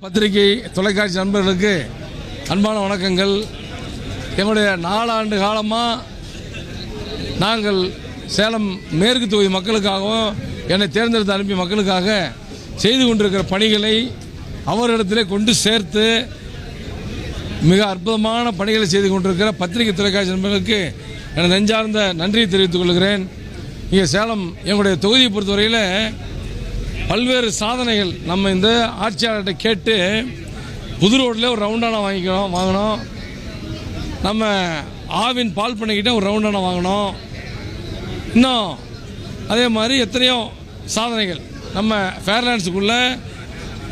பத்திரிகை தொலைக்காட்சி நண்பர்களுக்கு அன்பான வணக்கங்கள். எங்களுடைய நாலாண்டு காலமாக நாங்கள் சேலம் மேற்கு தொகுதி மக்களுக்காகவும் என்னை தேர்ந்தெடுத்து அனுப்பிய மக்களுக்காக செய்து கொண்டிருக்கிற பணிகளை அவரிடத்திலே கொண்டு சேர்த்து மிக அற்புதமான பணிகளை செய்து கொண்டிருக்கிற பத்திரிகை தொலைக்காட்சி நண்பர்களுக்கு எனது நெஞ்சார்ந்த நன்றியை தெரிவித்துக் கொள்கிறேன். இங்கே சேலம் எங்களுடைய தொகுதியை பொறுத்தவரையில் பல்வேறு சாதனைகள் நம்ம இந்த ஆட்சியாளர்கிட்ட கேட்டு புது ரோட்டில் ஒரு ரவுண்டானா வாங்கிக்கணும் வாங்கினோம் நம்ம ஆவின் பால் பண்ணிக்கிட்ட ஒரு ரவுண்டானா வாங்கினோம் இன்னும் அதே மாதிரி எத்தனையோ சாதனைகள். நம்ம ஃபேர்லேண்ட்ஸுக்குள்ளே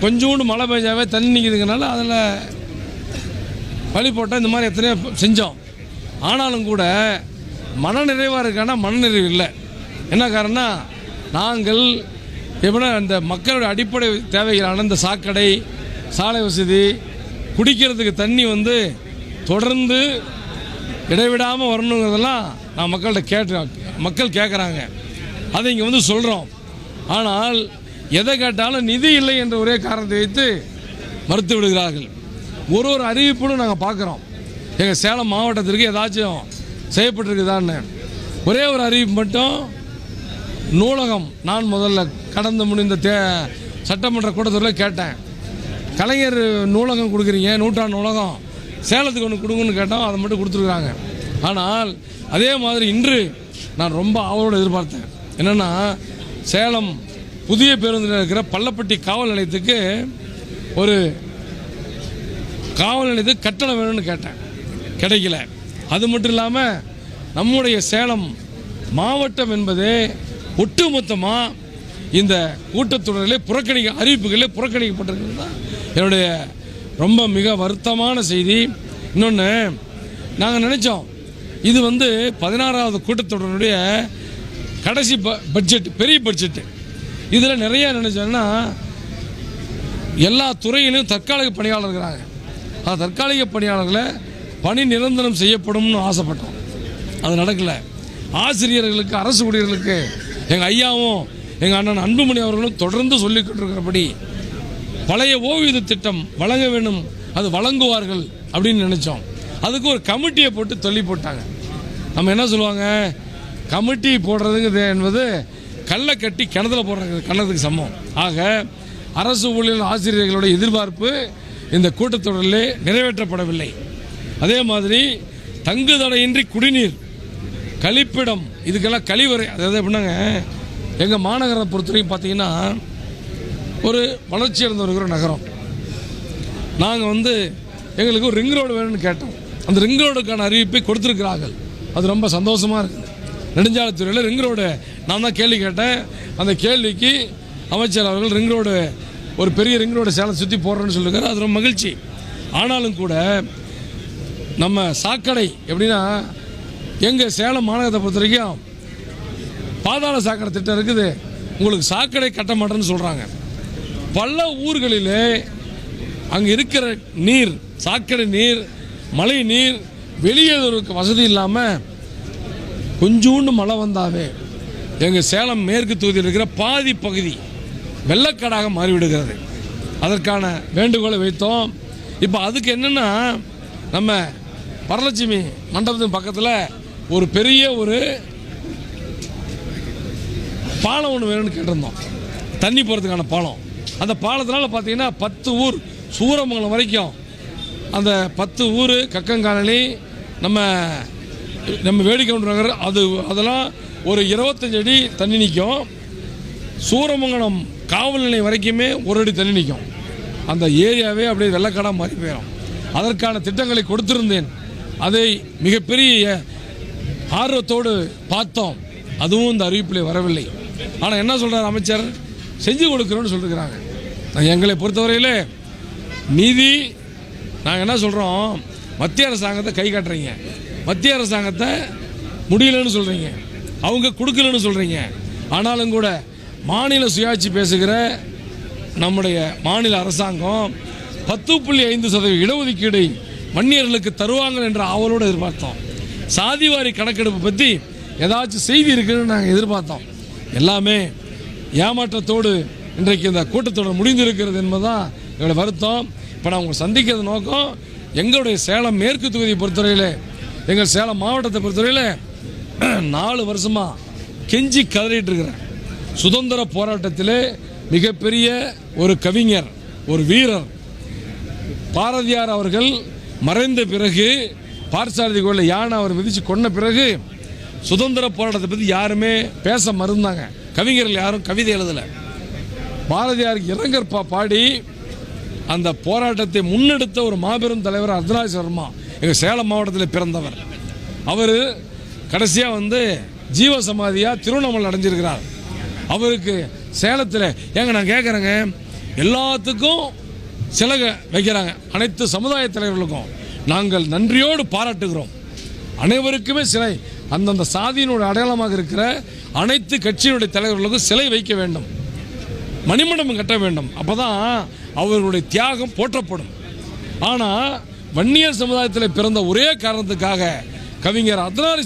கொஞ்சோண்டு மழை பெஞ்சாவே தண்ணி நிற்கிதுங்கனால அதில் வழி போட்டால் இந்த மாதிரி எத்தனையோ செஞ்சோம். ஆனாலும் கூட மனநிறைவாக இருக்கானா மனநிறைவு இல்லை. என்ன காரணம்னா நாங்கள் எப்படின்னா இந்த மக்களுடைய அடிப்படை தேவைகளான இந்த சாக்கடை சாலை வசதி குடிக்கிறதுக்கு தண்ணி வந்து தொடர்ந்து இடைவிடாமல் வரணுங்கிறதெல்லாம் நான் மக்கள்கிட்ட கேட்டு மக்கள் கேட்குறாங்க அதை இங்கே வந்து சொல்கிறோம் ஆனால் எதை கேட்டாலும் நிதி இல்லை என்ற ஒரே காரணத்தை வைத்து மறுத்து விடுகிறார்கள். ஒரு ஒரு அறிவிப்புகளும் நாங்கள் பார்க்குறோம் எங்கள் சேலம் மாவட்டத்திற்கு ஏதாச்சும் செய்யப்பட்டிருக்குதான்னு. ஒரே ஒரு அறிவிப்பு மட்டும் நூலகம் நான் முதல்ல கடந்து முடிந்த தே சட்டமன்ற கூட்டத்தில் கேட்டேன். கலைஞர் நூலகம் கொடுக்குறீங்க நூற்றாண்டு நூலகம் சேலத்துக்கு ஒன்று கொடுங்கன்னு கேட்டோம் அதை மட்டும் கொடுத்துருக்குறாங்க. ஆனால் அதே மாதிரி இன்று நான் ரொம்ப ஆவலோடு எதிர்பார்த்தேன். என்னென்னா சேலம் புதிய பேருந்தில் இருக்கிற பள்ளப்பட்டி காவல் நிலையத்துக்கு ஒரு காவல் நிலையத்துக்கு கட்டணம் வேணும்னு கேட்டேன். கிடைக்கல. அது மட்டும் இல்லாமல் நம்முடைய சேலம் மாவட்டம் என்பது ஒட்டுமொத்தமாக இந்த கூட்டத்தொடரிலே புறக்கணிக்க அறிவிப்புகளே புறக்கணிக்கப்பட்டிருக்கிறது தான் என்னுடைய ரொம்ப மிக வருத்தமான செய்தி. இன்னொன்று நாங்கள் நினச்சோம் இது வந்து பதினாறாவது கூட்டத்தொடருடைய கடைசி ப- பட்ஜெட் பெரிய பட்ஜெட்டு இதில் நிறைய நினச்சோன்னா எல்லா துறையிலும் தற்காலிக பணியாளர் இருக்கிறாங்க. அந்த தற்காலிக பணியாளர்களை பணி நிரந்தரம் செய்யப்படும்னு ஆசைப்பட்டோம். அது நடக்கலை. ஆசிரியர்களுக்கு அரசு ஊழியர்களுக்கு எங்கள் ஐயாவும் எங்கள் அண்ணன் அன்புமணி அவர்களும் தொடர்ந்து சொல்லிக்கொண்டிருக்கிறபடி பழைய ஓய்வூதிய திட்டம் வழங்க வேண்டும் அது வழங்குவார்கள் அப்படின்னு நினைச்சோம். அதுக்கு ஒரு கமிட்டியை போட்டு தள்ளி போட்டாங்க. நம்ம என்ன சொல்லுவாங்க? கமிட்டி போடுறதுங்கிறது என்பது கல்லை கட்டி கிணத்துல போடுறது கிணத்துக்கு சமம். ஆக அரசு ஊழியர் ஆசிரியர்களுடைய எதிர்பார்ப்பு இந்த கூட்டத்தொடரிலே நிறைவேற்றப்படவில்லை. அதே மாதிரி தங்குதடையின்றி குடிநீர் கழிப்பிடம் இதுக்கெல்லாம் கழிவறை அதாவது எப்படின்னாங்க எங்கள் மாநகரம் பொறுத்தவரைக்கும் பார்த்தீங்கன்னா ஒரு வளர்ச்சி அடைந்து வருகிற நகரம். நாங்கள் வந்து எங்களுக்கு ஒரு ரிங் ரோடு வேணும்னு கேட்டோம். அந்த ரிங் ரோடுக்கான அறிவிப்பை கொடுத்துருக்கிறார்கள். அது ரொம்ப சந்தோஷமாக இருக்குது. நெடுஞ்சாலைத்துறையில் ரிங் ரோடு நான் தான் கேள்வி கேட்டேன். அந்த கேள்விக்கு அமைச்சர் அவர்கள் ரிங் ரோடு ஒரு பெரிய ரிங் ரோடு சேலை சுற்றி போடுறேன்னு சொல்லியிருக்காரு அது ரொம்ப மகிழ்ச்சி. ஆனாலும் கூட நம்ம சாக்கடை எப்படின்னா எங்கள் சேலம் மாநகரத்தை பொறுத்த வரைக்கும் பாதாள சாக்கடை திட்டம் இருக்குது. உங்களுக்கு சாக்கடை கட்ட மாட்டேன்னு சொல்கிறாங்க பல ஊர்களிலே அங்கே இருக்கிற நீர் சாக்கடை நீர் மழை நீர் வெளியேறதுக்கு வசதி இல்லாமல் கொஞ்சோண்டு மழை வந்தாவே எங்கள் சேலம் மேற்கு தொகுதியில் இருக்கிற பாதி பகுதி வெள்ளக்காடாக மாறிவிடுகிறது. அதற்கான வேண்டுகோளை வைத்தோம். இப்போ அதுக்கு என்னென்னா நம்ம வரலட்சுமி மண்டபத்தின் பக்கத்தில் ஒரு பெரிய ஒரு பாலம் ஒன்று வேணும்னு கேட்டிருந்தோம். தண்ணி போகிறதுக்கான பாலம். அந்த பாலத்தினால பார்த்தீங்கன்னா பத்து ஊர் சூரமங்கலம் வரைக்கும் அந்த பத்து ஊர் கக்கங்காலனி நம்ம நம்ம வேடிக்கை நகர் அது அதெல்லாம் ஒரு இருபத்தஞ்சு அடி தண்ணி நிற்கும் சூரமங்கலம் காவல் நிலையம் வரைக்குமே ஒரு அடி தண்ணி நிற்கும் அந்த ஏரியாவே அப்படியே வெள்ளக்காடாக மாறி போயிடும் அதற்கான திட்டங்களை கொடுத்திருந்தேன். அதை மிகப்பெரிய ஆர்வத்தோடு பார்த்தோம். அதுவும் இந்த அறிவிப்பில் வரவில்லை. ஆனால் என்ன சொல்கிறார் அமைச்சர்? செஞ்சு கொடுக்குறோன்னு சொல்லிருக்கிறாங்க. எங்களை பொறுத்தவரையிலே நிதி நாங்கள் என்ன சொல்கிறோம் மத்திய அரசாங்கத்தை கை காட்டுறீங்க. மத்திய அரசாங்கத்தை முடியலன்னு சொல்கிறீங்க அவங்க கொடுக்கலன்னு சொல்கிறீங்க ஆனாலும் கூட மாநில சுயாட்சி பேசுகிற நம்முடைய மாநில அரசாங்கம் பத்து புள்ளி ஐந்து சதவீத இடஒதுக்கீடை வன்னியர்களுக்கு தருவாங்க என்ற ஆவலோடு எதிர்பார்த்தோம். சாதிவாரி கணக்கெடுப்பு பற்றி ஏதாச்சும் செய்தி இருக்குன்னு நாங்கள் எதிர்பார்த்தோம். எல்லாமே ஏமாற்றத்தோடு இன்றைக்கு இந்த கூட்டத்தொடர் முடிந்திருக்கிறது என்பதுதான் எங்களுடைய வருத்தம். இப்போ நான் உங்களை சந்திக்கிறது நோக்கம் எங்களுடைய சேலம் மேற்கு தொகுதியை பொறுத்தவரையில் எங்கள் சேலம் மாவட்டத்தை பொறுத்தவரையில் நாலு வருஷமாக கெஞ்சி கதறிட்டு இருக்கிறேன் சுதந்திர போராட்டத்திலே மிகப்பெரிய ஒரு கவிஞர் ஒரு வீரர் பாரதியார் அவர்கள் மறைந்த பிறகு பார்சாரதி கோயிலில் யானை அவர் விதித்து கொன்ன பிறகு சுதந்திர போராட்டத்தை பற்றி யாருமே பேச மறந்தாங்க. கவிஞர்கள் யாரும் கவிதை எழுதலை. பாரதியாருக்கு இரங்கற் பா பாடி அந்த போராட்டத்தை முன்னெடுத்த ஒரு மாபெரும் தலைவர் அர்த்தராஜ் சர்மா எங்கள் சேலம் மாவட்டத்தில் பிறந்தவர். அவர் கடைசியாக வந்து ஜீவ சமாதியாக திருவண்ணாமலை அடைஞ்சிருக்கிறார். அவருக்கு சேலத்தில் ஏங்க நான் கேட்குறேங்க எல்லாத்துக்கும் சிலகை வைக்கிறாங்க. அனைத்து சமுதாய தலைவர்களுக்கும் நாங்கள் நன்றியோடு பாராட்டுகிறோம். அனைவருக்குமே சிலை அந்தந்த சாதியினுடைய அடையாளமாக இருக்கிற அனைத்து கட்சியினுடைய தலைவர்களுக்கும் சிலை வைக்க வேண்டும். மணிமண்டபம் கட்ட வேண்டும். அப்போ தான் அவர்களுடைய தியாகம் போற்றப்படும். ஆனால் வன்னியர் சமுதாயத்தில் பிறந்த ஒரே காரணத்துக்காக கவிஞர் அர்த்தநாரி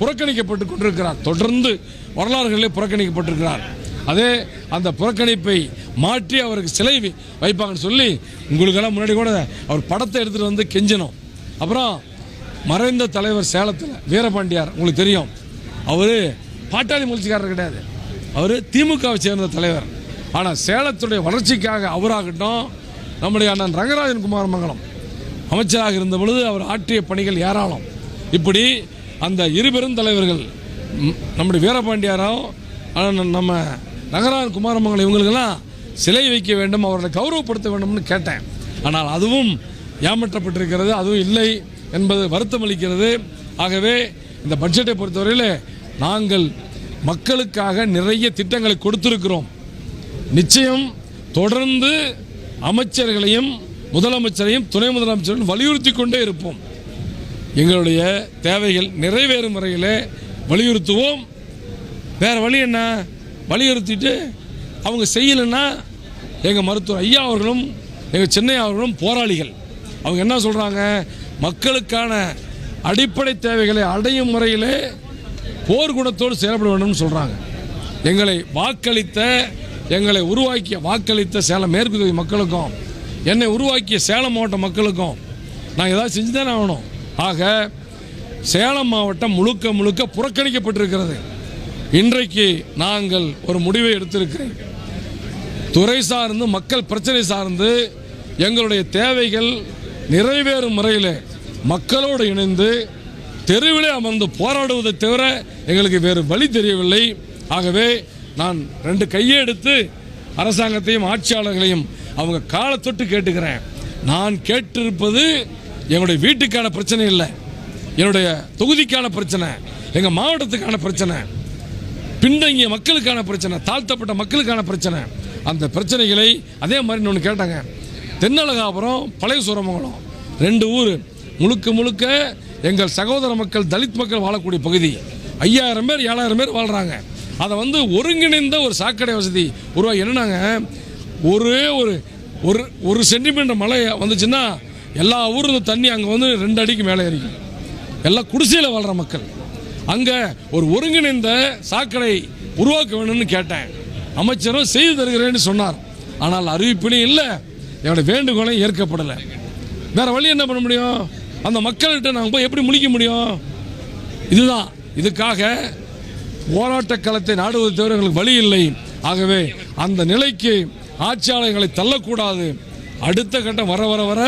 புறக்கணிக்கப்பட்டு கொண்டிருக்கிறார். தொடர்ந்து வரலாறுகளிலே புறக்கணிக்கப்பட்டிருக்கிறார். அதே அந்த புறக்கணிப்பை மாற்றி அவருக்கு சிலை வைப்பாங்கன்னு சொல்லி உங்களுக்கெல்லாம் முன்னாடி கூட அவர் படத்தை எடுத்துகிட்டு வந்து கெஞ்சினோம். அப்புறம் மறைந்த தலைவர் சேலத்தில் வீரபாண்டியார் உங்களுக்கு தெரியும். அவர் பாட்டாளி முயற்சிக்காரர் கிடையாது. அவர் திமுகவை சேர்ந்த தலைவர். ஆனால் சேலத்துடைய வளர்ச்சிக்காக அவராகட்டும் நம்முடைய அண்ணன் ரங்கராஜன் குமார் மங்கலம் அமைச்சராக இருந்த பொழுது அவர் ஆற்றிய பணிகள் ஏராளம். இப்படி அந்த இரு பெருந்தலைவர்கள் நம்முடைய வீரபாண்டியாரும் நம்ம ரங்கராஜன் குமாரமங்கலம் இவங்களுக்கெல்லாம் சிலை வைக்க வேண்டும் அவர்களை கௌரவப்படுத்த வேண்டும்னு கேட்டேன். ஆனால் அதுவும் ஏமாற்றப்பட்டிருக்கிறது அதுவும் இல்லை. என்பது வருத்தம் அளிக்கிறது ஆகவே இந்த பட்ஜெட்டை பொறுத்தவரையில் நாங்கள் மக்களுக்காக நிறைய திட்டங்களை கொடுத்திருக்கிறோம். நிச்சயம் தொடர்ந்து அமைச்சர்களையும் முதலமைச்சரையும் துணை முதலமைச்சரையும் வலியுறுத்தி கொண்டே இருப்போம். எங்களுடைய தேவைகள் நிறைவேறும் வரையில் வலியுறுத்துவோம். வேறு வழி என்ன? வலியுறுத்திட்டு அவங்க செய்யலைன்னா எங்கள் மருத்துவர் ஐயா அவர்களும் எங்கள் சென்னை அவர்களும் போராளிகள். அவங்க என்ன சொல்கிறாங்க மக்களுக்கான அடிப்படை தேவைகளை அடையும் முறையிலே போர் குணத்தோடு செயல்பட வேண்டும் சொல்கிறாங்க எங்களை வாக்களித்த எங்களை உருவாக்கிய வாக்களித்த சேலம் மேற்கு தொகுதி மக்களுக்கும் என்னை உருவாக்கிய சேலம் மாவட்ட மக்களுக்கும் நான் ஏதாவது செஞ்சு தானே ஆகணும். ஆக சேலம் மாவட்டம் முழுக்க முழுக்க புறக்கணிக்கப்பட்டிருக்கிறது. இன்றைக்கு நாங்கள் ஒரு முடிவை எடுத்திருக்கிறேன். துறை சார்ந்து மக்கள் பிரச்சனை சார்ந்து எங்களுடைய தேவைகள் நிறைவேறும் முறையில் மக்களோடு இணைந்து தெருவிலே அமர்ந்து போராடுவதை தவிர எங்களுக்கு வேறு வழி தெரியவில்லை. ஆகவே நான் ரெண்டு கையை எடுத்து அரசாங்கத்தையும் ஆட்சியாளர்களையும் அவங்க காலத்தொட்டு கேட்டுக்கிறேன். நான் கேட்டிருப்பது என்னுடைய வீட்டுக்கான பிரச்சனை இல்லை. என்னுடைய தொகுதிக்கான பிரச்சனை எங்கள் மாவட்டத்துக்கான பிரச்சனை பின்தங்கிய மக்களுக்கான பிரச்சனை தாழ்த்தப்பட்ட மக்களுக்கான பிரச்சனை அந்த பிரச்சனைகளை அதே மாதிரி ஒன்று கேட்டாங்க. தென்னலகாபுரம் பழைய சூரமங்கலம் ரெண்டு ஊர். முழுக்க முழுக்க எங்கள் சகோதர மக்கள் தலித் மக்கள் வாழக்கூடிய பகுதி. ஐயாயிரம் பேர் ஏழாயிரம் பேர் வாழ்கிறாங்க அதை வந்து ஒருங்கிணைந்த ஒரு சாக்கடை வசதி உருவாக்கி என்னன்னாங்க? ஒரே ஒரு ஒரு ஒரு சென்டிமீட்டர் மழை வந்துச்சுன்னா எல்லா ஊரும் தண்ணி அங்கே வந்து ரெண்டு அடிக்கு மேலே ஏறிக்கும். எல்லாம் குடிசையில் வாழ்கிற மக்கள். அங்கே ஒரு ஒருங்கிணைந்த சாக்கடை உருவாக்க வேணும்னு கேட்டேன். அமைச்சரும் செய்து தருகிறேன்னு சொன்னார். ஆனால் அறிவிப்பிலையும் இல்லை. என்னோட வேண்டுகோளை ஏற்கப்படலை. வேற வழி என்ன பண்ண முடியும்? அந்த மக்கள்கிட்ட நாங்கள் போய் எப்படி முழிக்க முடியும்? இதுதான். இதுக்காக போராட்ட களத்தை நாடுவது தவிர எங்களுக்கு வழி இல்லை. ஆகவே அந்த நிலைக்கு ஆட்சியாளர்களை தள்ளக்கூடாது. அடுத்த கட்டம் வர வர வர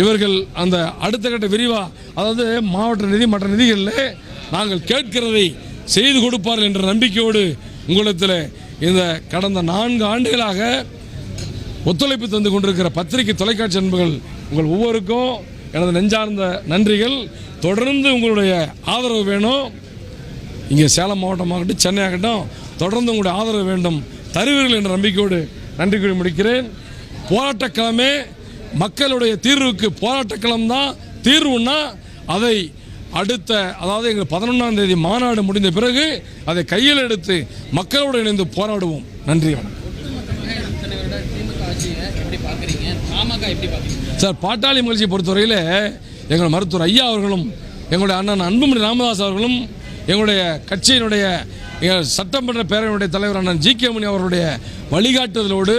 இவர்கள் அந்த அடுத்த கட்ட விரிவா அதாவது மாவட்ட நிதி மற்ற நிதிகளில் நாங்கள் கேட்கிறதை செய்து கொடுப்பார்கள் என்ற நம்பிக்கையோடு உங்களிடத்தில் இந்த கடந்த நான்கு ஆண்டுகளாக ஒத்துழைப்பு தந்து கொண்டிருக்கிற பத்திரிகை தொலைக்காட்சி அன்புகள் உங்கள் ஒவ்வொருக்கும் எனது நெஞ்சார்ந்த நன்றிகள். தொடர்ந்து உங்களுடைய ஆதரவு வேணும். இங்கே சேலம் மாவட்டமாகட்டும் சென்னை ஆகட்டும் தொடர்ந்து உங்களுடைய ஆதரவு வேண்டும். தருவீர்கள் என்ற நம்பிக்கையோடு நன்றி கூறி முடிக்கிறேன். போராட்டக்கிழமை மக்களுடைய தீர்வுக்கு போராட்டக்களம் தான் தீர்வுன்னா அதை அடுத்த அதாவது எங்கள் பதினொன்றாம் தேதி மாநாடு முடிந்த பிறகு அதை கையில் எடுத்து மக்களோடு இணைந்து போராடுவோம். நன்றி வணக்கம். எப்படி பார்க்குறீங்க? பாமக எப்படி பார்க்குறீங்க? சார் பாட்டாளி மகிழ்ச்சியை பொறுத்தவரையில் எங்கள் மருத்துவர் ஐயா அவர்களும் எங்களுடைய அண்ணன் அன்புமணி ராமதாஸ் அவர்களும் எங்களுடைய கட்சியினுடைய எங்கள் சட்டமன்ற பேரவையினுடைய தலைவர் அண்ணன் ஜி கே மணி அவருடைய வழிகாட்டுதலோடு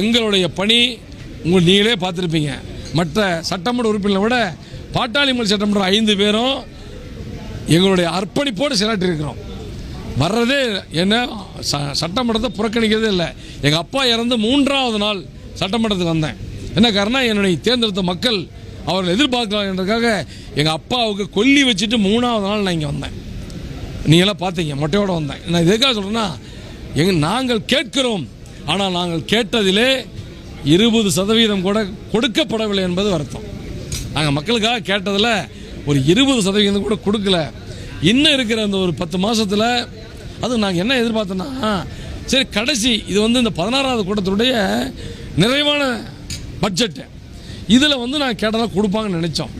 எங்களுடைய பணி உங்கள் நீங்களே பார்த்துருப்பீங்க. மற்ற சட்டமன்ற உறுப்பினரை விட பாட்டாளி மொழி சட்டமன்ற ஐந்து பேரும் எங்களுடைய அர்ப்பணிப்போடு செயலாற்றிருக்கிறோம் வர்றதே என்ன? ச சட்டமன்றத்தை புறக்கணிக்கிறதே இல்லை. எங்கள் அப்பா இறந்து மூன்றாவது நாள் சட்டமன்றத்துக்கு வந்தேன். என்ன காரணம் என்னுடைய தேர்ந்தெடுத்த மக்கள் அவர்கள் எதிர்பார்க்கலாம் என்றதுக்காக எங்கள் அப்பாவுக்கு கொல்லி வச்சுட்டு மூணாவது நாள் நான் இங்கே வந்தேன். நீங்களாம் பார்த்தீங்க மொட்டையோட வந்தேன். நான் எதுக்காக சொல்கிறேன்னா எங்கள் நாங்கள் கேட்கிறோம் ஆனால் நாங்கள் கேட்டதிலே இருபது சதவீதம் கூட கொடுக்கப்படவில்லை என்பது வருத்தம். நாங்கள் மக்களுக்காக கேட்டதில் ஒரு இருபது சதவீதம் கூட கொடுக்கல. இன்னும் இருக்கிற அந்த ஒரு பத்து மாதத்தில் அது நாங்கள் என்ன எதிர்பார்த்தோன்னா சரி கடைசி இது வந்து இந்த பதினாறாவது கூட்டத்துடைய நிறைவான பட்ஜெட்டு இதில் வந்து நான் கேட்டதாக கொடுப்பாங்கன்னு நினச்சோம்.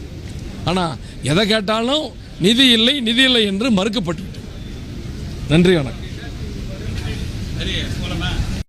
ஆனால் எதை கேட்டாலும் நிதி இல்லை நிதி இல்லை என்று மறுக்கப்பட்டு நன்றி வணக்கம். சரி